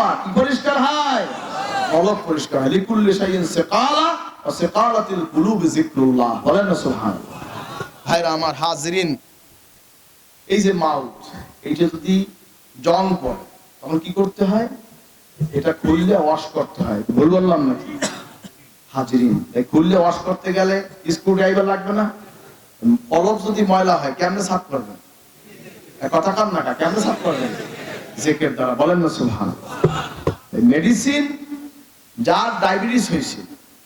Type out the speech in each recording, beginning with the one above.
বাবা খুললে ওয়াশ করতে গেলে স্ক্রু ড্রাইভার লাগবে না? অলপ যদি ময়লা হয়, কেমনে সাফ করবেন? কথা কান না কেমনে সাফ করবেন? জেকের দ্বারা। বলেন না সুবহান মেডিসিন যার ডায়াবেটিস হয়েছে,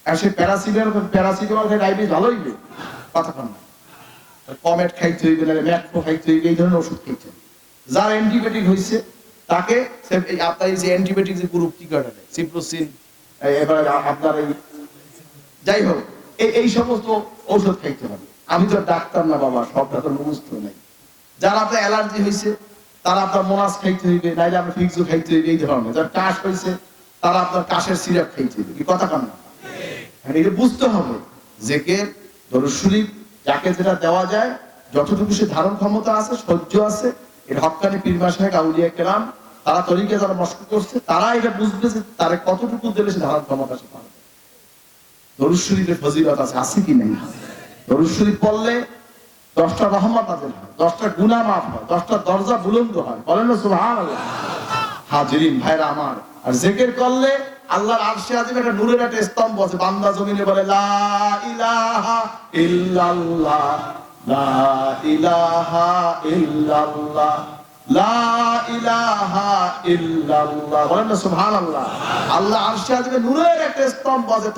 আর সে প্যারাসিটামল প্যারাসিটামল খেয়ে ডায়াবেটিস ভালো হইবে? না। কমেট খাইতে হইবে না ম্যাটফো খাইতে হইবে, এই ধরনের ওষুধ খাইতে যার অ্যান্টিবায়োটিক হয়েছে তাকে আপনার এই যে অ্যান্টিবায়োটিক যে গ্রুপ কি করে সিপ্রোসিন এবার আপনার এই যাই হোক, এই এই সমস্ত ঔষধ খাইতে হবে। আমি তো ডাক্তার না বাবা সবটা তো মুখস্থ নাই। যার আপনার অ্যালার্জি হয়েছে তারা আপনার মোনাস খাইতে হইবে নাইলে আপনার ফিক্সও খাইতে হইবে এই ধরনের। যার কাশ হয়েছে তারা আপনার কাশের সিরাপ খাইতে হইবে। কি কথা কান না? হ্যাঁ, এটা বুঝতে হবে যে কে দরুদ শরীফ যাকে যেটা দেওয়া যায় যতটুকু সে ধারণ ক্ষমতা আছে সহ্য আছে এর হকানি পীরমা সাহেব আউলিয়া কেরাম তারা তরিকে যারা মস্ক করছে তারা এটা বুঝবে যে তারে কতটুকু দিলে সে ধারণ ক্ষমতা সে পাবে। দরুদ ফজিলত আছে আছে কি নেই? দরুদ পড়লে দশটা রহমত হয় দশটা গুনাহ মাফ হয়, দশটা দরজা বুলন্দ হয়। বলেন না হাজিরিন, ভাইরা আমার, আর জেকের করলে আল্লাহর আরশে একটা নূরের একটা স্তম্ভ আছে। বান্দা জমিনে বলে, লা ইলাহা ইল্লাল্লাহ, লা ইলাহা ইল্লাল্লাহ, লা ইলাহা ইল্লাল্লাহ। বলেন না আল্লাহ আরশে নূরের একটা স্তম্ভ আছে।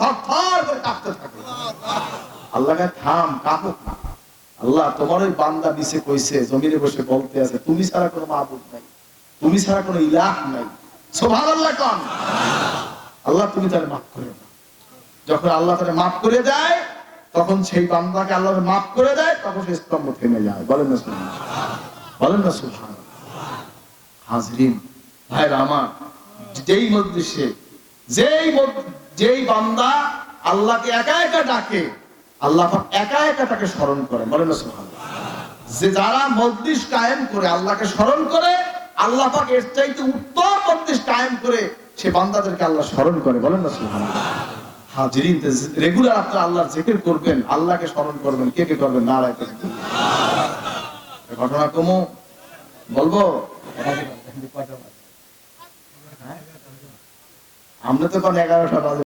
করে কাঁপতে থাকে। আল্লাহকে থাম কাঁপুক না। আল্লাহ, তোমার ওই বান্দা বিছে কইছে, জমিনে বসে বলতে আছে, তুমি ছাড়া কোনো মাহবুব নাই, তুমি ছাড়া কোনো ইলাহ নাই। সোভান আল্লাহ কন। আল্লাহ, তুমি তার মাফ করে দাও। যখন আল্লাহ তার মাফ করে দেয়, তখন সেই বান্দাকে আল্লাহ মাফ করে দেয়, তখন সে স্তম্ভ থেমে যায়। বলেন না সুবহান বলেন না সুবহান হাজরিন ভাইরা আমার, যেই মজলিসে, যেই যেই বান্দা আল্লাহকে একা একা ডাকে আল্লাহ একা একা তাকে স্মরণ করে। বলেন না যে যারা মজলিস কায়েম করে আল্লাহকে স্মরণ করে, আল্লাহ এর চাইতে উত্তম মজলিস কায়েম করে, সে বান্দাদেরকে আল্লাহ স্মরণ করে। বলেন না হাজিরিন রেগুলার করবেন, আল্লাহকে স্মরণ করবেন, কে কে করবেন। এ ঘটনা কমু? বলব? আমরা তো কোন এগারোটা বাজে।